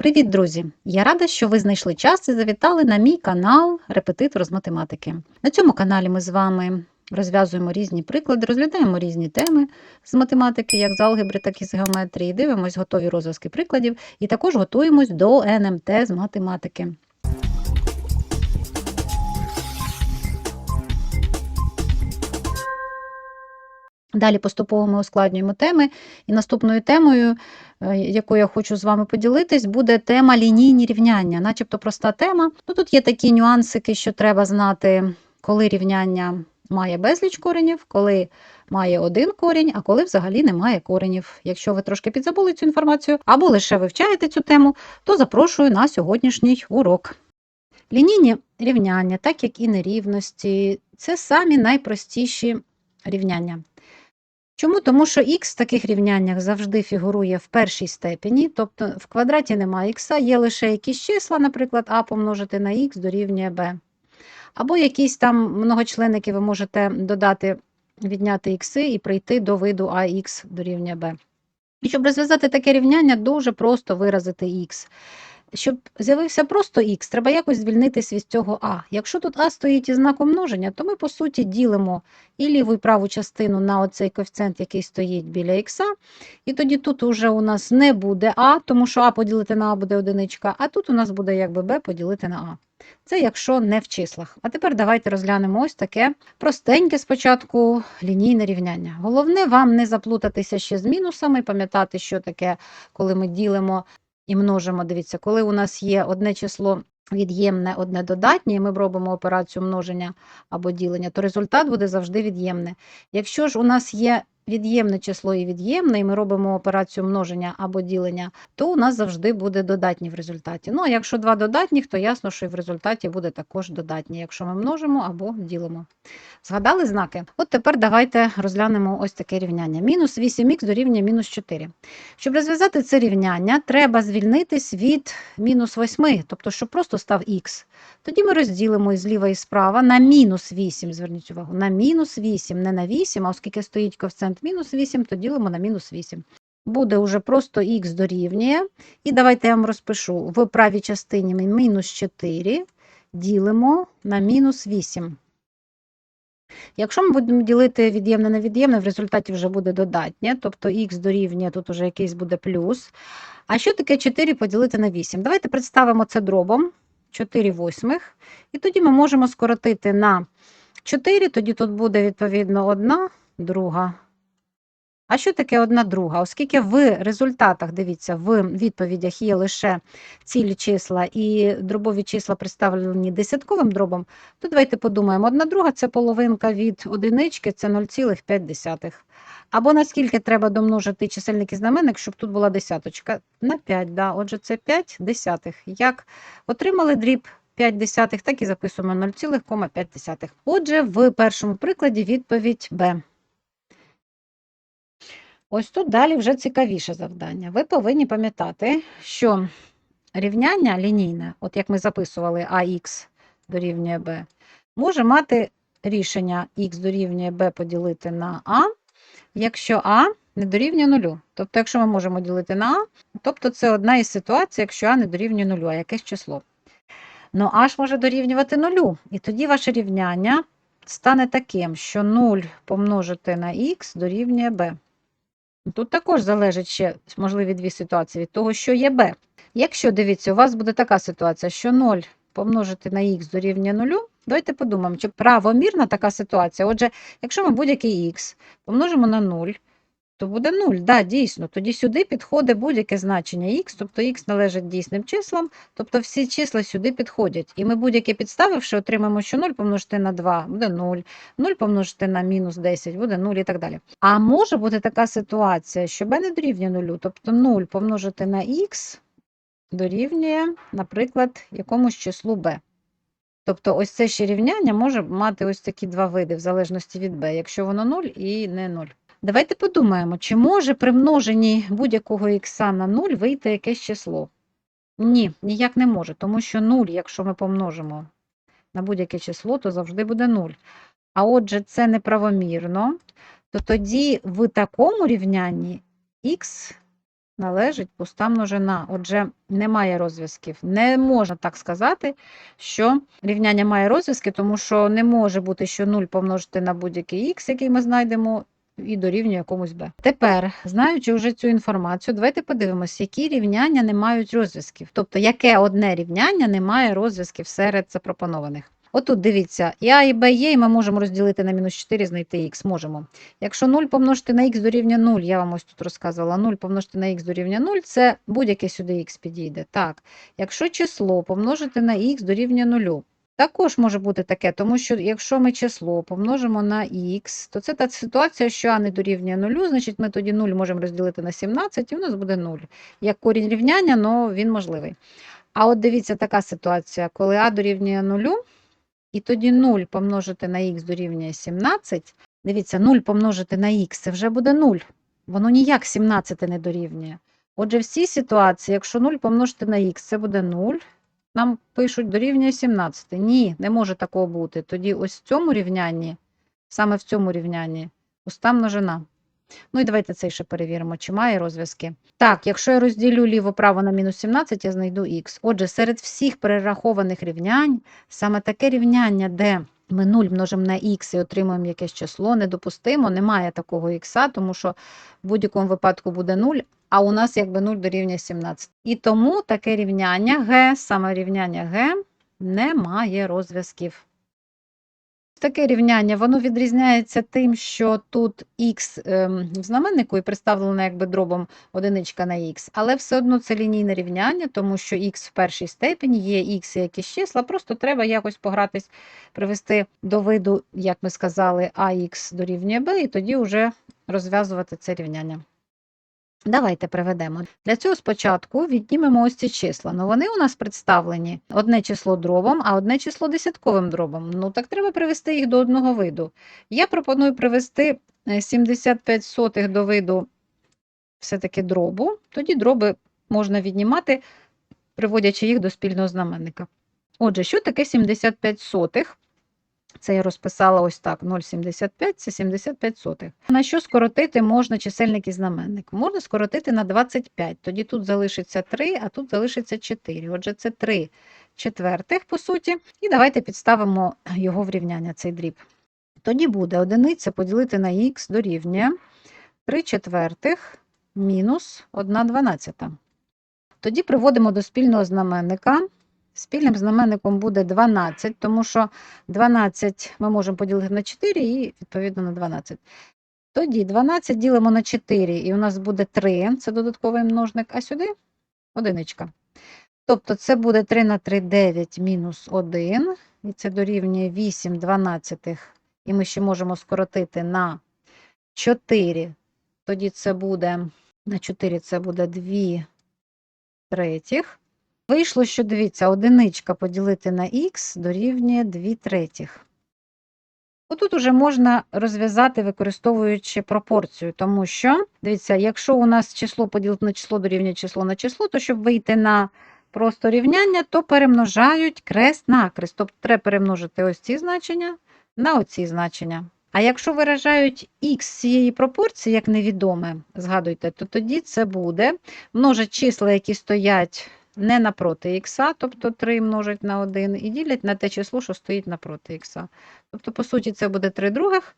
Привіт, друзі! Я рада, що ви знайшли час і завітали на мій канал Репетитор з математики. На цьому каналі ми з вами розв'язуємо різні приклади, розглядаємо різні теми з математики, як з алгебри, так і з геометрії. Дивимось готові розв'язки прикладів і також готуємось до НМТ з математики. Далі поступово ми ускладнюємо теми, і наступною темою, е, яку я хочу з вами поділитись, буде тема лінійні рівняння, начебто проста тема. Ну, тут є такі нюансики, що треба знати, коли рівняння має безліч коренів, коли має один корінь, а коли взагалі немає коренів. Якщо ви трошки підзабули цю інформацію або лише вивчаєте цю тему, то запрошую на сьогоднішній урок. Лінійні рівняння, так як і нерівності, це самі найпростіші рівняння. Чому? Тому що х в таких рівняннях завжди фігурує в першій степені, тобто в квадраті немає х, є лише якісь числа, наприклад, а помножити на х дорівнює b. Або якісь там многочленники ви можете додати, відняти х і прийти до виду ax дорівнює b. І щоб розв'язати таке рівняння, дуже просто виразити х. Щоб з'явився просто х, треба якось звільнитись від цього а. Якщо тут а стоїть із знаком множення, то ми, по суті, ділимо і ліву і праву частину на оцей коефіцієнт, який стоїть біля х, і тоді тут уже у нас не буде а, тому що а поділити на а буде одиничка, а тут у нас буде якби b поділити на а. Це якщо не в числах. А тепер давайте розглянемо ось таке простеньке спочатку лінійне рівняння. Головне вам не заплутатися ще з мінусами, пам'ятати, що таке, коли ми ділимо і множимо. Дивіться, коли у нас є одне число від'ємне, одне додатнє, і ми робимо операцію множення або ділення, то результат буде завжди від'ємне. Якщо ж у нас є від'ємне число і від'ємне, і ми робимо операцію множення або ділення, то у нас завжди буде додатні в результаті. Ну, а якщо два додатніх, то ясно, що і в результаті буде також додатні, якщо ми множимо або ділимо. Згадали знаки? От тепер давайте розглянемо ось таке рівняння. Мінус 8х дорівнює мінус 4. Щоб розв'язати це рівняння, треба звільнитись від мінус 8, тобто, щоб просто став х. Тоді ми розділимо і зліва і справа на мінус 8, зверніть увагу, на мінус 8, не на 8, а оскільки стоїть коефіцієнт мінус 8, то ділимо на мінус 8. Буде вже просто х дорівнює. І давайте я вам розпишу в правій частині ми мінус 4 ділимо на мінус 8. Якщо ми будемо ділити від'ємне на від'ємне, в результаті вже буде додатнє, тобто х дорівнює, тут вже якийсь буде плюс. А що таке 4 поділити на 8? Давайте представимо це дробом 4 восьмих. І тоді ми можемо скоротити на 4, тоді тут буде відповідно 1 друга. А що таке одна друга? Оскільки в результатах, дивіться, в відповідях є лише цілі числа і дробові числа представлені десятковим дробом, то давайте подумаємо, одна друга це половинка від одинички, це 0,5. Або наскільки треба домножити чисельник і знаменник, щоб тут була десяточка? На 5, да. отже, це 5 десятих. Як отримали дріб 5 десятих, так і записуємо 0,5. Отже, в першому прикладі відповідь Б. Ось тут далі вже цікавіше завдання. Ви повинні пам'ятати, що рівняння лінійне, от як ми записували ax дорівнює b, може мати рішення х дорівнює b поділити на а, якщо а не дорівнює нулю. Тобто, якщо ми можемо ділити на а, тобто це одна із ситуацій, якщо а не дорівнює нулю, а якесь число. Ну а може дорівнювати нулю. І тоді ваше рівняння стане таким, що 0 помножити на х дорівнює b. Тут також залежить ще, можливі дві ситуації від того, що є b. Якщо, дивіться, у вас буде така ситуація, що 0 помножити на х дорівнює 0, давайте подумаємо, чи правомірна така ситуація. Отже, якщо ми будь-який х помножимо на 0, то буде 0. Да, дійсно, тоді сюди підходить будь-яке значення х, тобто х належить дійсним числам, тобто всі числа сюди підходять. І ми будь-яке підставивши, отримаємо, що 0 помножити на 2 буде 0, 0 помножити на мінус 10 буде 0 і так далі. А може бути така ситуація, що b не дорівнює 0, тобто 0 помножити на х дорівнює, наприклад, якомусь числу b. Тобто ось це ще рівняння може мати ось такі два види, в залежності від b, якщо воно 0 і не 0. Давайте подумаємо, чи може при множенні будь-якого х на 0 вийти якесь число? Ні, ніяк не може, тому що 0, якщо ми помножимо на будь-яке число, то завжди буде 0. А отже, це неправомірно, то тоді в такому рівнянні х належить пуста множина. Отже, немає розв'язків. Не можна так сказати, що рівняння має розв'язки, тому що не може бути, що 0 помножити на будь-який х, який ми знайдемо, і дорівнює якомусь b. Тепер, знаючи вже цю інформацію, давайте подивимося, які рівняння не мають розв'язків. Тобто, яке одне рівняння не має розв'язків серед запропонованих. Отут дивіться, і А і Б є, і ми можемо розділити на мінус 4, знайти х. Можемо. Якщо 0 помножити на х дорівнює 0, я вам ось тут розказувала, 0 помножити на х дорівнює 0, це будь-яке сюди х підійде. Так, якщо число помножити на х дорівнює 0, також може бути таке, тому що якщо ми число помножимо на х, то це та ситуація, що а не дорівнює 0, значить ми тоді 0 можемо розділити на 17, і у нас буде 0. Як корінь рівняння, але він можливий. А от дивіться така ситуація, коли а дорівнює 0, і тоді 0 помножити на х дорівнює 17. Дивіться, 0 помножити на х це вже буде 0. Воно ніяк 17 не дорівнює. Отже, в цій ситуації, якщо 0 помножити на х, це буде 0. Нам пишуть дорівнює 17. Ні, не може такого бути. Тоді ось в цьому рівнянні, саме в цьому рівнянні, пуста множина. Ну і давайте це ще перевіримо, чи має розв'язки. Так, якщо я розділю ліво-право на мінус 17, я знайду х. Отже, серед всіх перерахованих рівнянь, саме таке рівняння, де ми 0 множимо на х і отримуємо якесь число, недопустимо, немає такого х, тому що в будь-якому випадку буде 0, а у нас якби 0 дорівнює 17. І тому таке рівняння г, саме рівняння г, не має розв'язків. Таке рівняння воно відрізняється тим, що тут х ем, в знаменнику і представлено якби дробом одиничка на х, але все одно це лінійне рівняння, тому що х в першій степені є х і якісь числа, просто треба якось погратись, привести до виду, як ми сказали, ax дорівнює b, і тоді вже розв'язувати це рівняння. Давайте приведемо. Для цього спочатку віднімемо ось ці числа. Ну, вони у нас представлені одне число дробом, а одне число десятковим дробом. Ну, так треба привести їх до одного виду. Я пропоную привести е, 75 сотих до виду все-таки дробу. Тоді дроби можна віднімати, приводячи їх до спільного знаменника. Отже, що таке 75 сотих? Це я розписала ось так: 0,75 це 75 сотих. На що скоротити можна чисельник і знаменник? Можна скоротити на 25. Тоді тут залишиться 3, а тут залишиться 4. Отже, це 3 четвертих, по суті. І давайте підставимо його в рівняння, цей дріб. Тоді буде одиниця поділити на х дорівнює 3 четвертих мінус 1 дванадцята. Тоді приводимо до спільного знаменника. Спільним знаменником буде 12, тому що 12 ми можемо поділити на 4 і відповідно на 12. Тоді 12 ділимо на 4, і у нас буде 3, це додатковий множник, а сюди одиничка. Тобто це буде 3 на 3 9 мінус 1, і це дорівнює 8 дванадцятих, і ми ще можемо скоротити на 4. Тоді це буде, на 4 це буде 2 третіх. Вийшло, що дивіться, одиничка поділити на х дорівнює 2 третіх. Отут уже можна розв'язати, використовуючи пропорцію, тому що, дивіться, якщо у нас число поділити на число дорівнює число на число, то щоб вийти на просто рівняння, то перемножають крест на крест. Тобто треба перемножити ось ці значення на оці значення. А якщо виражають х цієї пропорції як невідоме, згадуйте, то тоді це буде множать числа, які стоять не напроти х, тобто 3 множать на 1, і ділять на те число, що стоїть напроти х. Тобто, по суті, це буде 3 других.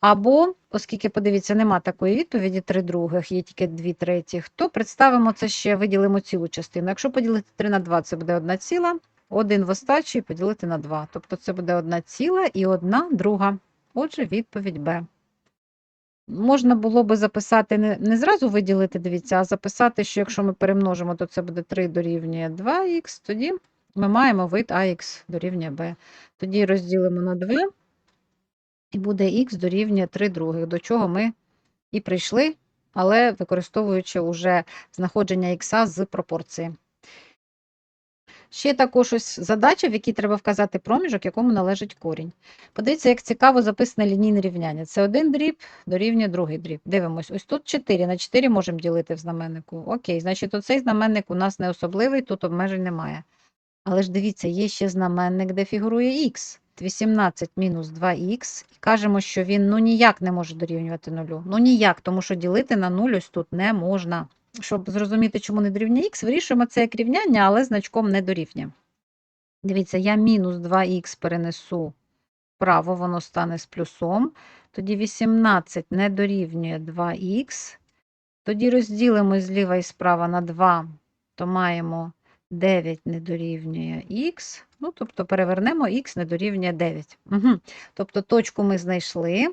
Або, оскільки, подивіться, нема такої відповіді 3 других, є тільки 2 третіх, то представимо це ще, виділимо цілу частину. Якщо поділити 3 на 2, це буде 1 ціла, 1 в остачі поділити на 2. Тобто це буде 1 ціла і 1 друга. Отже, відповідь Б. Можна було би записати не, не зразу виділити, дивіться, а записати, що якщо ми перемножимо, то це буде 3 дорівнює 2х, тоді ми маємо вид АХ дорівнює Б. Тоді розділимо на 2, і буде х дорівнює 3 других, до чого ми і прийшли, але використовуючи уже знаходження х з пропорції. Ще також ось задача, в якій треба вказати проміжок, якому належить корінь. Подивіться, як цікаво записане лінійне рівняння. Це один дріб дорівнює другий дріб. Дивимось, ось тут 4, на 4 можемо ділити в знаменнику. Окей, значить оцей знаменник у нас не особливий, тут обмежень немає. Але ж дивіться, є ще знаменник, де фігурує х. 18 мінус 2х, і кажемо, що він ну ніяк не може дорівнювати нулю. Ну ніяк, тому що ділити на 0 ось тут не можна. Щоб зрозуміти, чому не дорівнює х, вирішуємо це як рівняння, але значком не дорівнює. Дивіться, я мінус 2х перенесу вправо, воно стане з плюсом. Тоді 18 не дорівнює 2х. Тоді розділимо зліва і справа на 2, то маємо 9 не дорівнює х. Ну, тобто перевернемо х не дорівнює 9. Угу. Тобто точку ми знайшли,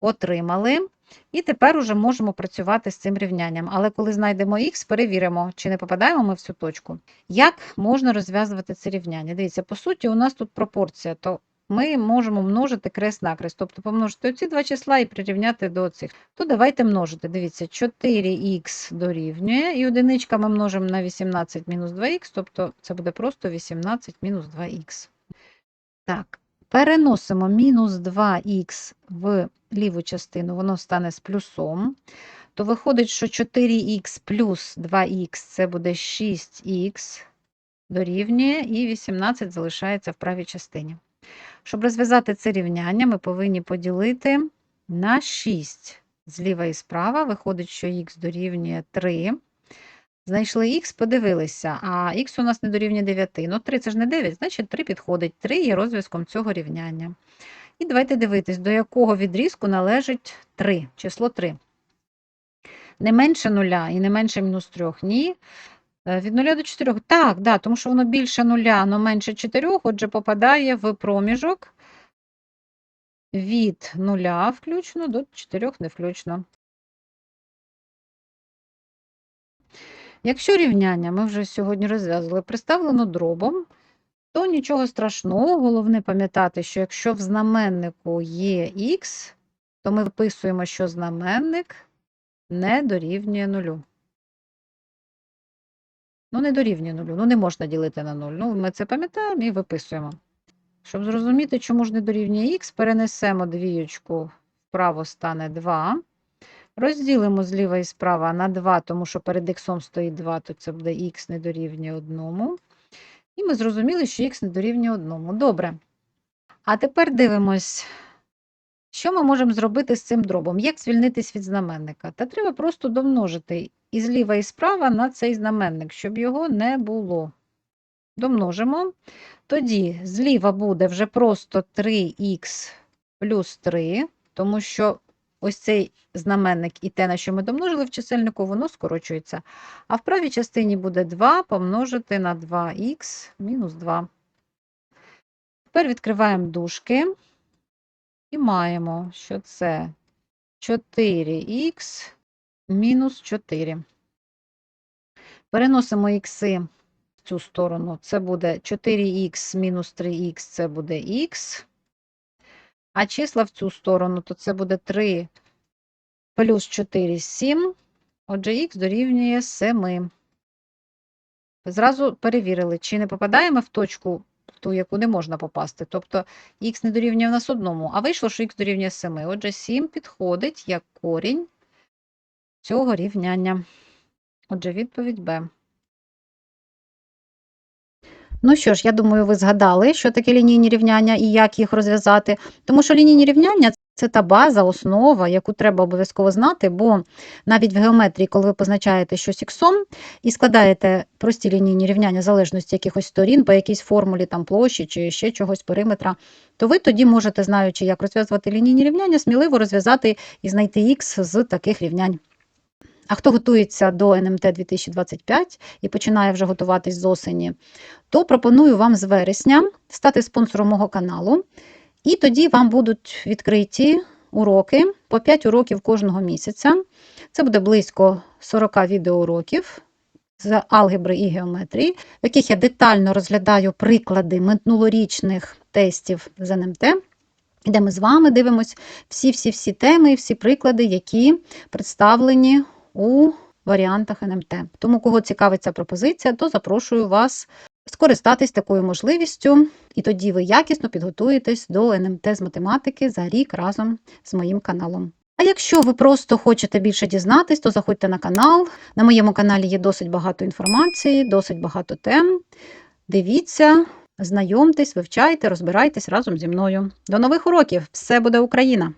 отримали. І тепер уже можемо працювати з цим рівнянням. Але коли знайдемо х, перевіримо, чи не попадаємо ми в цю точку. Як можна розв'язувати це рівняння? Дивіться, по суті, у нас тут пропорція, то ми можемо множити крест-накрест, тобто помножити оці два числа і прирівняти до цих. То давайте множити. Дивіться, 4х дорівнює, і одиничка ми множимо на 18 мінус 2х, тобто це буде просто 18 мінус 2х. Так, переносимо мінус 2х в ліву частину, воно стане з плюсом. То виходить, що 4х плюс 2х це буде 6х дорівнює, і 18 залишається в правій частині. Щоб розв'язати це рівняння, ми повинні поділити на 6. Зліва і справа виходить, що х дорівнює 3. Знайшли х, подивилися, а х у нас не дорівнює 9. Ну, 3 це ж не 9, значить 3 підходить. 3 є розв'язком цього рівняння. І давайте дивитись, до якого відрізку належить 3, число 3. Не менше 0 і не менше мінус 3. Ні. Е, Від 0 до 4. Так, да, тому що воно більше 0, але менше 4, отже, попадає в проміжок від 0 включно до 4 не включно. Якщо рівняння ми вже сьогодні розв'язували, представлено дробом, то нічого страшного. Головне пам'ятати, що якщо в знаменнику є х, то ми виписуємо, що знаменник не дорівнює нулю. Ну, не дорівнює нулю, ну не можна ділити на 0. Ну, ми це пам'ятаємо і виписуємо. Щоб зрозуміти, чому ж не дорівнює х, перенесемо двієчку вправо стане 2. Розділимо зліва і справа на 2, тому що перед х стоїть 2, то це буде х не дорівнює 1. І ми зрозуміли, що х не дорівнює 1. Добре. А тепер дивимось, що ми можемо зробити з цим дробом? Як звільнитись від знаменника? Та треба просто домножити і зліва і справа на цей знаменник, щоб його не було. Домножимо. Тоді зліва буде вже просто 3х плюс 3, тому що ось цей знаменник і те, на що ми домножили в чисельнику, воно скорочується. А в правій частині буде 2 помножити на 2х мінус 2. Тепер відкриваємо дужки і маємо, що це 4х мінус 4. Переносимо ікси в цю сторону. Це буде 4х мінус 3х, це буде х. А числа в цю сторону, то це буде 3 плюс 4 7. Отже, х дорівнює 7. Зразу перевірили, чи не попадаємо в точку, ту, яку не можна попасти. Тобто х не дорівнює в нас одному, а вийшло, що х дорівнює 7. Отже, 7 підходить як корінь цього рівняння. Отже, відповідь Б. Ну що ж, я думаю, ви згадали, що таке лінійні рівняння і як їх розв'язати. Тому що лінійні рівняння це та база, основа, яку треба обов'язково знати, бо навіть в геометрії, коли ви позначаєте щось іксом і складаєте прості лінійні рівняння в залежності якихось сторін по якійсь формулі там площі чи ще чогось периметра, то ви тоді можете, знаючи, як розв'язувати лінійні рівняння, сміливо розв'язати і знайти х з таких рівнянь. А хто готується до НМТ 2025 і починає вже готуватись з осені, то пропоную вам з вересня стати спонсором мого каналу. І тоді вам будуть відкриті уроки по 5 уроків кожного місяця. Це буде близько 40 відеоуроків з алгебри і геометрії, в яких я детально розглядаю приклади минулорічних тестів з НМТ, де ми з вами дивимося всі-всі-всі теми і всі приклади, які представлені у варіантах НМТ. Тому, кого цікавить ця пропозиція, то запрошую вас скористатись такою можливістю, і тоді ви якісно підготуєтесь до НМТ з математики за рік разом з моїм каналом. А якщо ви просто хочете більше дізнатись, то заходьте на канал. На моєму каналі є досить багато інформації, досить багато тем. Дивіться, знайомтесь, вивчайте, розбирайтесь разом зі мною. До нових уроків! Все буде Україна!